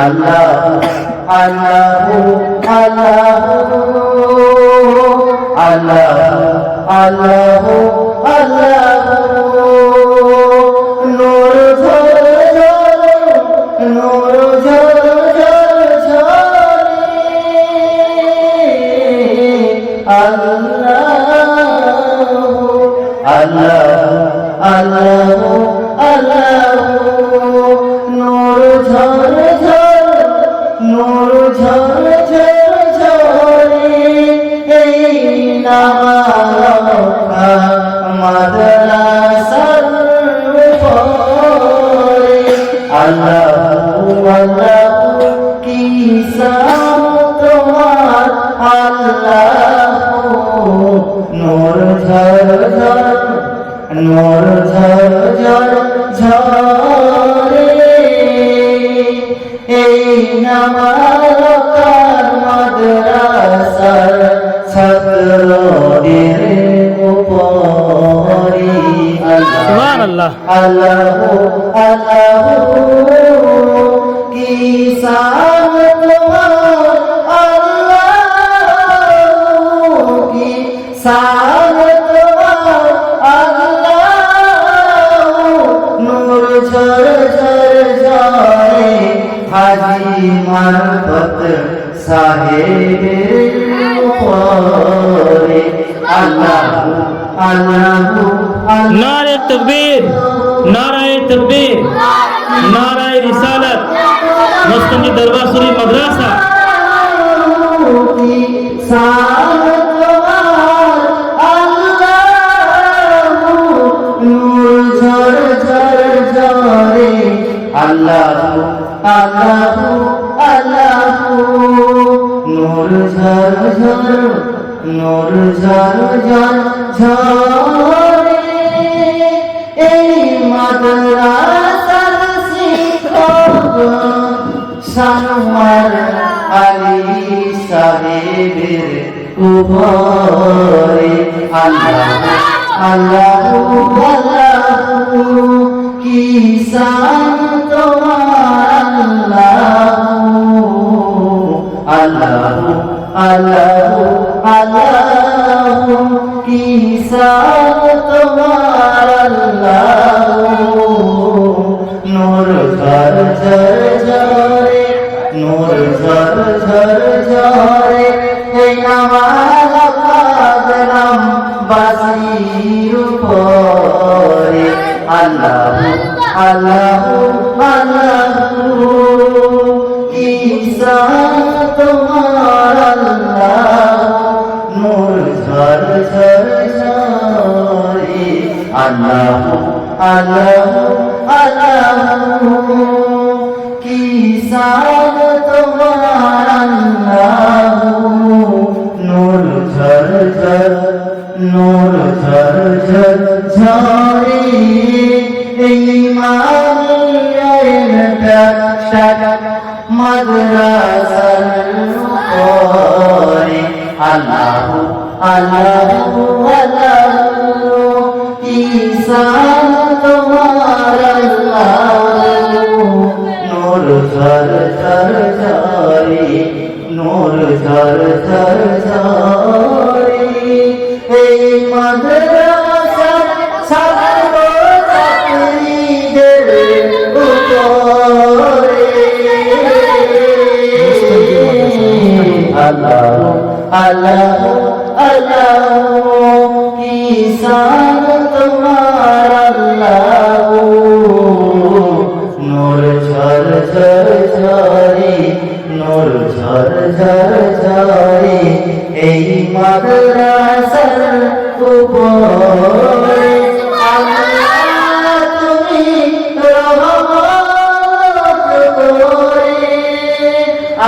আল্লাহ আল্লাহ আল্লাহ আল্লাহ আল্লাহ আল্লাহ নূর ঝর ঝর নূর ঝর ঝর ঝরে আল্লাহ আল্লাহ আল্লাহ আল্লাহ নূর ঝর ঝর ঝর এই নামাকার উপরে সুবহানাল্লাহ। আল্লাহ আল্লাহ কি সাম তোমার আল্লাহ কি সাম তোমার আল্লাহ নূর ঝর ঝর ঝরে মারফত সাহেবের আল্লাহ আল্লাহ আল্লাহ নারে তকবীর, নারায়ে তকবীর, নারায়ে রিসালাত। মস্তানি দরবার শরীফ মাদ্রাসা। আল্লাহ আল্লাহ আল্লাহ, নূর ঝর ঝর নূর ঝর ঝর ঝরে এই মাদ্রাসার শিক্ষক সানোয়ার আলী সাহেবের উপরে আল্লাহ আল্লাহ আল্লাহ কি তোমার আল্লাহ আল্লাহ আল্লাহ আল্লাহ কি সান তোমার আল্লাহ নূর ঝর ঝর ঝরে নূর ঝর ঝর ঝরে এই আমার কাদরাম বাসির উপরে আল্লাহ আল্লাহ আল্লাহ আল্লাহ আল্লাহ আল্লাহ। কি সাদ তোমার আল্লাহ? নূর, ঝর ঝর, নূর, ঝর ঝর, ঝরে এই মানিয়া মাদ্রাসার উপরে আল্লাহ আল্লাহ আল্লাহ। আল্লাহ নূর ঝর ঝর ঝরে নূর ঝর ঝর ঝরে এই মাদ্রাসা ছাত্র ছাত্রীদের উপরে আল্লাহ আল্লাহ আল্লাহ কি সান ঝরে এই মাদ্রাসার উপরে তুমি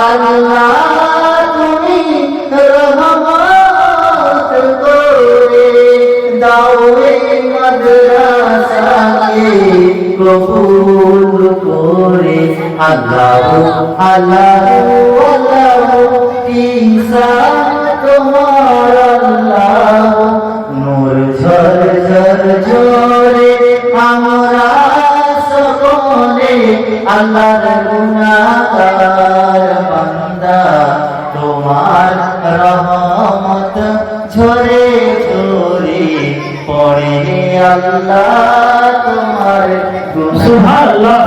আল্লাহ তুমি রহমত করে দাও এই মাদ্রাসাকে কবুল করে। আল্লাহ আল্লাহ আল্লাহ ঈসা তোমার আল্লাহ নূর ঝর ঝর ঝরে আমরা সকলে আল্লাহর গুনাহগার বান্দা তোমার রহমত ঝরে ঝরে পড়ে আল্লাহ তোমার सुभान अल्लाह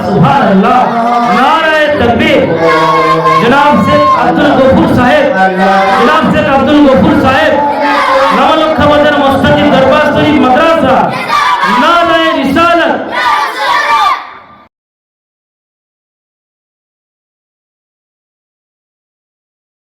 तकबीर जनाब से अब्दुल गफूर साहेब। जनाब शेख अब्दुल गफूर साहेब। नवलक्ष बाज़ार मस्तानी